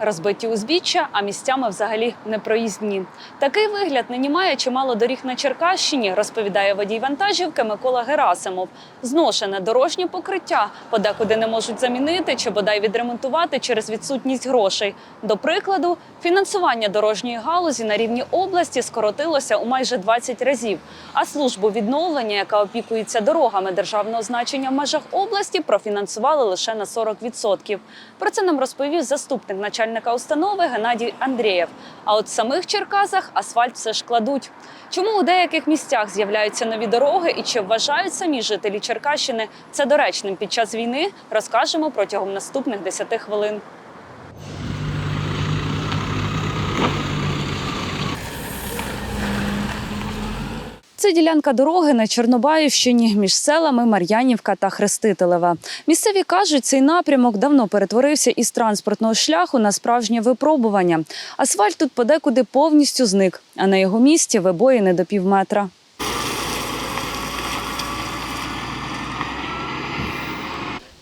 Розбиті узбіччя, а місцями взагалі непроїзні. Такий вигляд нині має чимало доріг на Черкащині, розповідає водій вантажівки Микола Герасимов. Зношене дорожнє покриття подекуди не можуть замінити чи бодай відремонтувати через відсутність грошей. До прикладу, фінансування дорожньої галузі на рівні області скоротилося у майже 20 разів. А службу відновлення, яка опікується дорогами державного значення в межах області, профінансували лише на 40%. Про це нам розповів заступник начальника установи Геннадій Андрієв. А от в самих Черкасах асфальт все ж кладуть. Чому у деяких місцях з'являються нові дороги і чи вважають самі жителі Черкащини це доречним під час війни, розкажемо протягом наступних 10 хвилин. Це ділянка дороги на Чорнобаївщині між селами Мар'янівка та Хрестителева. Місцеві кажуть, цей напрямок давно перетворився із транспортного шляху на справжнє випробування. Асфальт тут подекуди повністю зник, а на його місці вибоїни до півметра.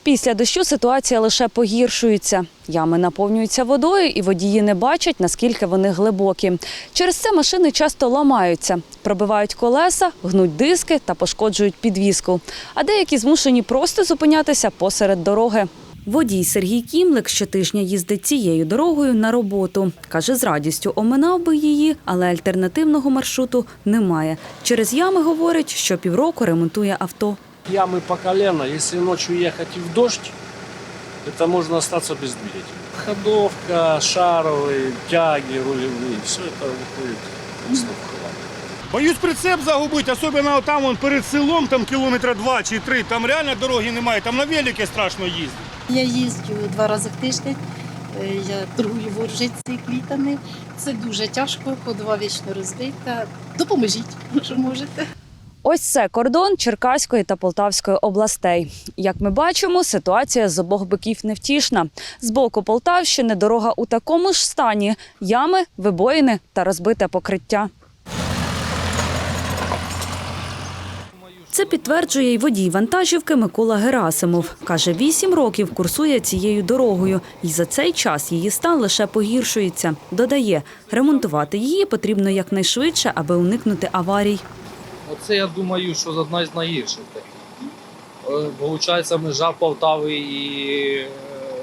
Після дощу ситуація лише погіршується. Ями наповнюються водою, і водії не бачать, наскільки вони глибокі. Через це машини часто ламаються, пробивають колеса, гнуть диски та пошкоджують підвіску. А деякі змушені просто зупинятися посеред дороги. Водій Сергій Кімлик щотижня їздить цією дорогою на роботу. Каже, з радістю оминав би її, але альтернативного маршруту немає. Через ями говорить, що півроку ремонтує авто Ямы по колено. Если ночью ехать и в дождь, это можно остаться без двигателя. Ходовка, шаровые, тяги, рулевые, все это выходит просто в хлам. Боюсь прицеп загубити, особливо там вон, перед селом, там кілометра два чи три, там реально дороги немає, там на велике страшно їздити. Я їздю два рази в тиждень. Е, Я торгую в Оржиці квітами. Це дуже тяжко, ходова вічно розбита. Допоможіть, що можете. Ось це кордон Черкаської та Полтавської областей. Як ми бачимо, ситуація з обох боків невтішна. З боку Полтавщини дорога у такому ж стані: ями, вибоїни та розбите покриття. Це підтверджує й водій вантажівки Микола Герасимов. Каже, вісім років курсує цією дорогою, і за цей час її стан лише погіршується. Додає, ремонтувати її потрібно якнайшвидше, аби уникнути аварій. Оце я думаю, що одна з найгірших таких. Виходить, Получається, межа Полтави і е,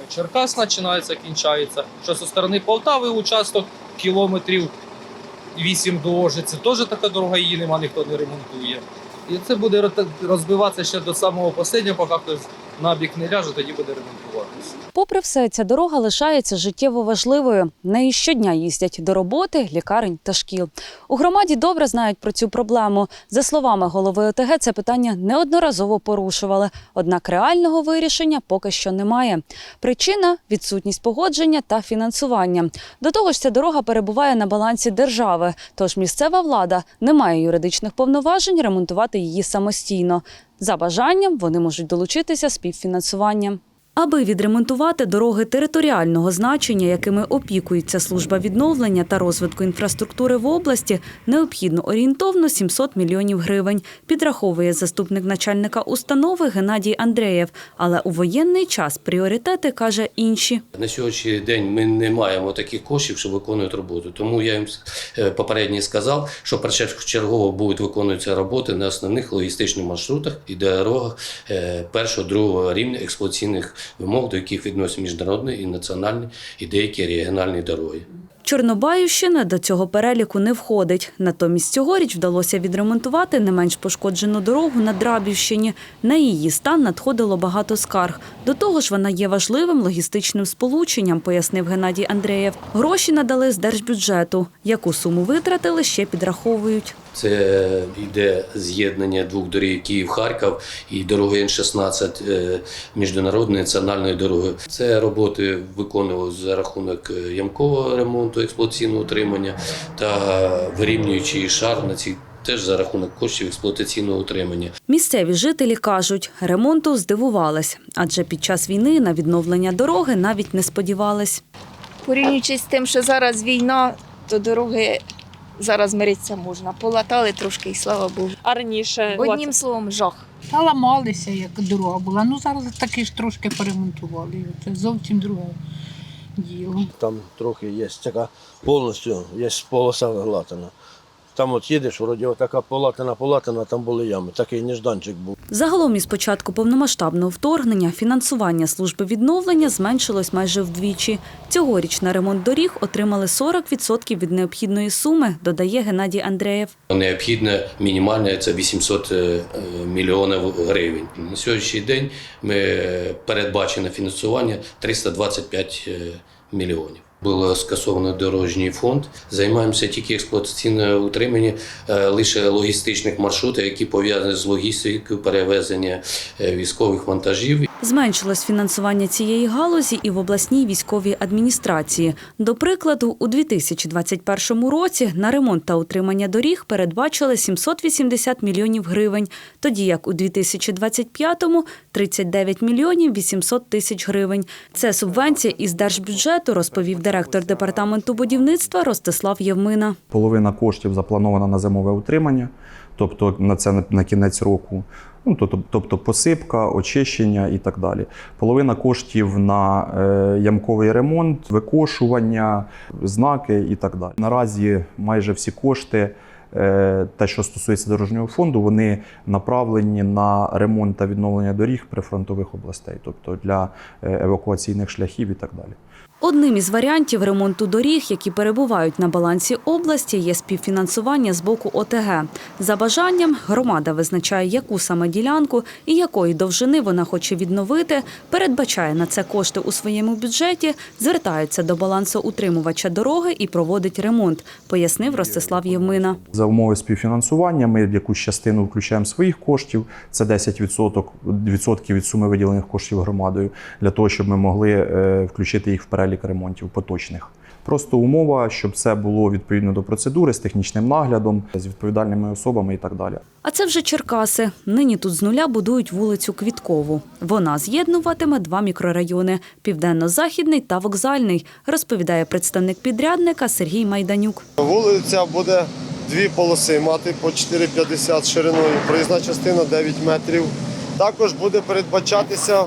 Черкас починається, кінчається. Що зі сторони Полтави участок кілометрів 8 до Ожиці. Теж така дорога, її нема, ніхто не ремонтує. І це буде розбиватися ще до самого останнього, поки хтось на бік не ляже, тоді буде ремонтуватися. Попри все, ця дорога лишається життєво важливою. Неї щодня їздять до роботи, лікарень та шкіл. У громаді добре знають про цю проблему. За словами голови ОТГ, це питання неодноразово порушували. Однак реального вирішення поки що немає. Причина відсутність погодження та фінансування. До того ж, ця дорога перебуває на балансі держави, тож місцева влада не має юридичних повноважень ремонтувати її самостійно. За бажанням вони можуть долучитися співфінансуванням. Аби відремонтувати дороги територіального значення, якими опікується служба відновлення та розвитку інфраструктури в області, необхідно орієнтовно 700 мільйонів гривень, підраховує заступник начальника установи Геннадій Андреєв. Але у воєнний час пріоритети каже інші. На сьогоднішній день ми не маємо таких коштів, що виконують роботу. Тому я їм е, попередньо сказав, що першочергово будуть виконуватися роботи на основних логістичних маршрутах і дорогах е, першого другого рівня експлуатаційних вимог, до яких відносять міжнародні і національні і деякі регіональні дороги. Чорнобаївщина до цього переліку не входить. Натомість цьогоріч вдалося відремонтувати не менш пошкоджену дорогу на Драбівщині. На її стан надходило багато скарг. До того ж, вона є важливим логістичним сполученням, пояснив Геннадій Андреєв. Гроші надали з держбюджету. Яку суму витратили, ще підраховують. Це йде з'єднання двох доріг Київ-Харків і дороги Н-16 е, міжнародної національної дороги. Це роботи виконували за рахунок е, ямкового ремонту, експлуатаційного утримання та вирівнюючий шар на цій теж за рахунок коштів експлуатаційного утримання. Місцеві жителі кажуть, ремонту здивувались, адже під час війни на відновлення дороги навіть не сподівались. Порівнюючи з тим, що зараз війна, то дороги зараз миритися можна. Полатали трошки і слава Богу. А раніше Одним словом, жах. Та ламалися, як дорога була. Ну зараз таки ж трошки поремонтували. Це зовсім друге діло. Там трохи є така повністю, є полоса виглатана. Там от їдеш, вроді така полатана, полатана, там були ями. Такий нежданчик був. Загалом із початку повномасштабного вторгнення фінансування служби відновлення зменшилось майже вдвічі. Цьогоріч на ремонт доріг отримали 40% від необхідної суми, додає Геннадій Андреєв. Необхідне мінімальне це 800 е, мільйонів гривень. На сьогоднішній день ми е, передбачено фінансування 325 е, мільйонів. Було скасовано дорожній фонд. Займаємося тільки експлуатаційним утриманням е, лише логістичних маршрутів, які пов'язані з логістикою перевезення е, військових вантажів Зменшилось фінансування цієї галузі і в обласній військовій адміністрації. До прикладу, у 2021 році на ремонт та утримання доріг передбачили 780 мільйонів гривень, тоді як у 2025-му – 39 мільйонів 800 тисяч гривень. Це субвенція із держбюджету, розповів директор департаменту будівництва Ростислав Євмина. Половина коштів запланована на зимове утримання, тобто на це на- кінець року. Ну, тобто, тобто посипка, очищення і так далі. Половина коштів на е, ямковий ремонт, викошування, знаки і так далі. Наразі майже всі кошти, те, що стосується дорожнього фонду, вони направлені на ремонт та відновлення доріг прифронтових областей, тобто для е, евакуаційних шляхів і так далі. Одним із варіантів ремонту доріг, які перебувають на балансі області, є співфінансування з боку ОТГ. За бажанням громада визначає, яку саме ділянку і якої довжини вона хоче відновити, передбачає на це кошти у своєму бюджеті, звертається до балансоутримувача дороги і проводить ремонт, пояснив Ростислав Євмина. За умови співфінансування ми якусь частину включаємо своїх коштів, це 10% відсотків від суми виділених коштів громадою, для того, щоб ми могли е, включити їх в перелік ремонтів поточних. Просто умова, щоб це було відповідно до процедури з технічним наглядом, з відповідальними особами і так далі. А це вже Черкаси. Нині тут з нуля будують вулицю Квіткову. Вона з'єднуватиме два мікрорайони південно-західний та вокзальний, розповідає представник підрядника Сергій Майданюк. Вулиця буде дві полоси мати по 4,50 шириною, проїзна частина 9 метрів. Також буде передбачатися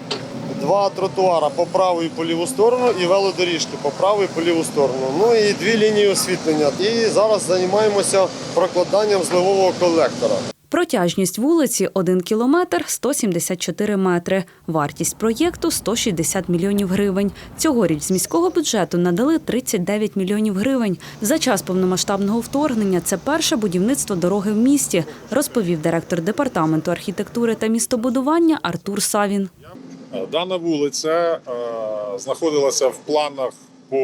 два тротуара по праву і по ліву сторону і велодоріжки по праву і по ліву сторону. Ну і дві лінії освітлення. І зараз займаємося прокладанням зливового колектора. Протяжність вулиці 1 кілометр 174 метри. Вартість проєкту 160 мільйонів гривень. Цьогоріч з міського бюджету надали 39 мільйонів гривень. За час повномасштабного вторгнення це перше будівництво дороги в місті, розповів директор департаменту архітектури та містобудування Артур Савін. Дана вулиця е, знаходилася в планах по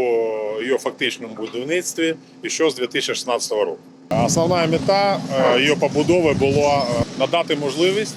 її фактичному будівництві ще з 2016 року. Основна мета е, її побудови була е, надати можливість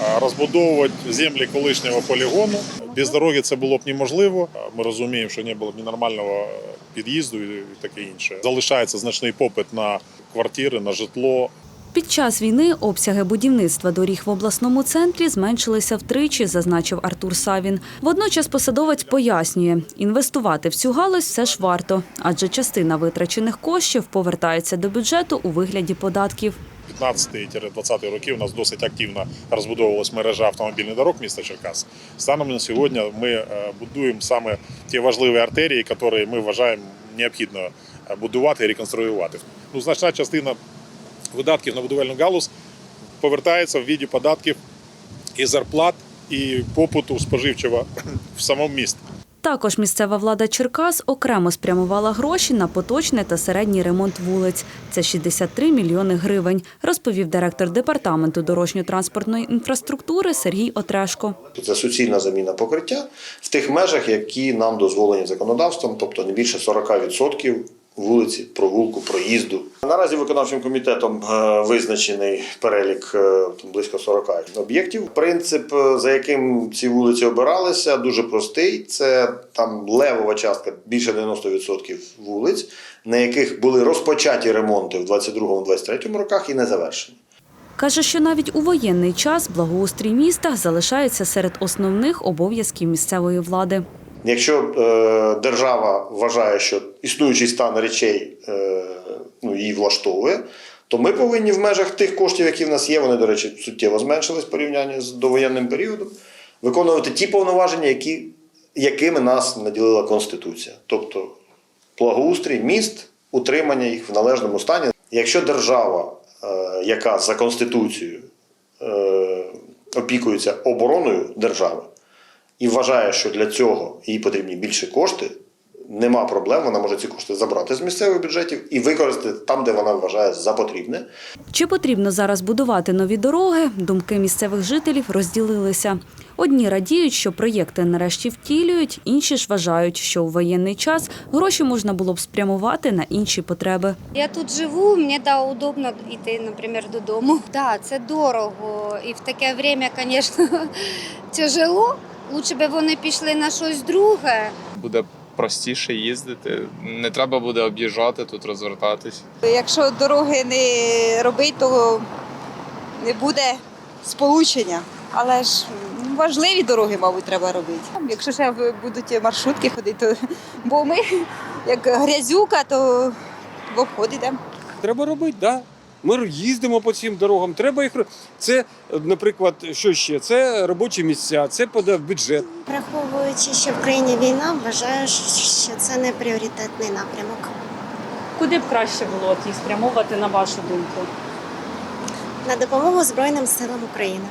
е, розбудовувати землі колишнього полігону. Без дороги це було б неможливо. Ми розуміємо, що не було б ні нормального під'їзду і таке інше. Залишається значний попит на квартири, на житло. Під час війни обсяги будівництва доріг в обласному центрі зменшилися втричі, зазначив Артур Савін. Водночас посадовець пояснює, інвестувати в цю галузь все ж варто, адже частина витрачених коштів повертається до бюджету у вигляді податків. 15-20 років у нас досить активно розбудовувалась мережа автомобільних дорог міста Черкас. Станом на сьогодні ми е, будуємо саме ті важливі артерії, які ми вважаємо необхідно е, будувати і реконструювати. Ну, значна частина видатків на будівельну галузь повертається в віді податків і зарплат, і попиту споживчого в самому місті. Також місцева влада Черкас окремо спрямувала гроші на поточний та середній ремонт вулиць. Це 63 мільйони гривень, розповів директор департаменту дорожньо-транспортної інфраструктури Сергій Отрешко. Це суцільна заміна покриття в тих межах, які нам дозволені законодавством, тобто не більше 40% вулиці, прогулку, проїзду. Наразі виконавчим комітетом е, визначений перелік е, близько 40 об'єктів. Принцип, е, за яким ці вулиці обиралися, дуже простий. Це там левова частка, більше 90% вулиць, на яких були розпочаті ремонти в 22-23 роках і не завершені. Каже, що навіть у воєнний час благоустрій міста залишається серед основних обов'язків місцевої влади. Якщо е, держава вважає, що існуючий стан речей е, ну, її влаштовує, то ми повинні в межах тих коштів, які в нас є, вони, до речі, суттєво зменшились в порівнянні з довоєнним періодом, виконувати ті повноваження, які, якими нас наділила Конституція. Тобто благоустрій, міст, утримання їх в належному стані. Якщо держава, е, яка за Конституцією е, опікується обороною держави, і вважає, що для цього їй потрібні більше кошти, нема проблем, вона може ці кошти забрати з місцевих бюджетів і використати там, де вона вважає за потрібне. Чи потрібно зараз будувати нові дороги? Думки місцевих жителів розділилися. Одні радіють, що проєкти нарешті втілюють, інші ж вважають, що у воєнний час гроші можна було б спрямувати на інші потреби. Я тут живу, мені да, удобно йти, наприклад, додому. Да, це дорого. І в таке время, звісно, тяжело. Лучше би вони пішли на щось друге. Буде простіше їздити, не треба буде об'їжджати тут, розвертатись. Якщо дороги не робити, то не буде сполучення. Але ж важливі дороги, мабуть, треба робити. Якщо ще будуть маршрутки ходити, то бо ми як грязюка, то в обход йдемо. Треба робити, так. Да. Ми їздимо по цим дорогам. Треба їх Це, наприклад, що ще? Це робочі місця, це подав бюджет. Враховуючи, що в країні війна, вважаю, що це не пріоритетний напрямок. Куди б краще було їх спрямовувати, на вашу думку? На допомогу Збройним силам України.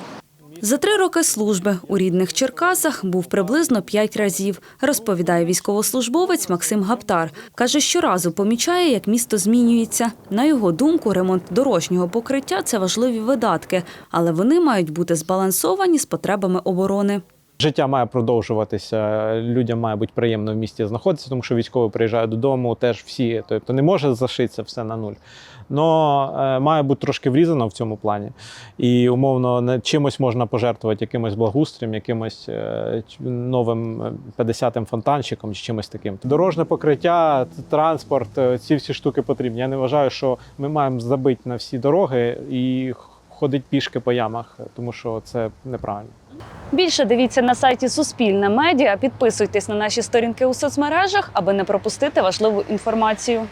За три роки служби у рідних Черкасах був приблизно п'ять разів, розповідає військовослужбовець Максим Гаптар. Каже, щоразу помічає, як місто змінюється. На його думку, ремонт дорожнього покриття це важливі видатки, але вони мають бути збалансовані з потребами оборони. Життя має продовжуватися, людям має бути приємно в місті знаходитися, тому що військовий приїжджає додому, теж всі. Тобто не може зашитися все на нуль. Но е, має бути трошки врізано в цьому плані. І умовно чимось можна пожертвувати, якимось благоустрієм, якимось е, новим е, 50-м фонтанчиком чи чимось таким. Дорожне покриття, транспорт, е, ці всі штуки потрібні. Я не вважаю, що ми маємо забити на всі дороги і ходити пішки по ямах, тому що це неправильно. Більше дивіться на сайті Суспільне медіа, підписуйтесь на наші сторінки у соцмережах, аби не пропустити важливу інформацію.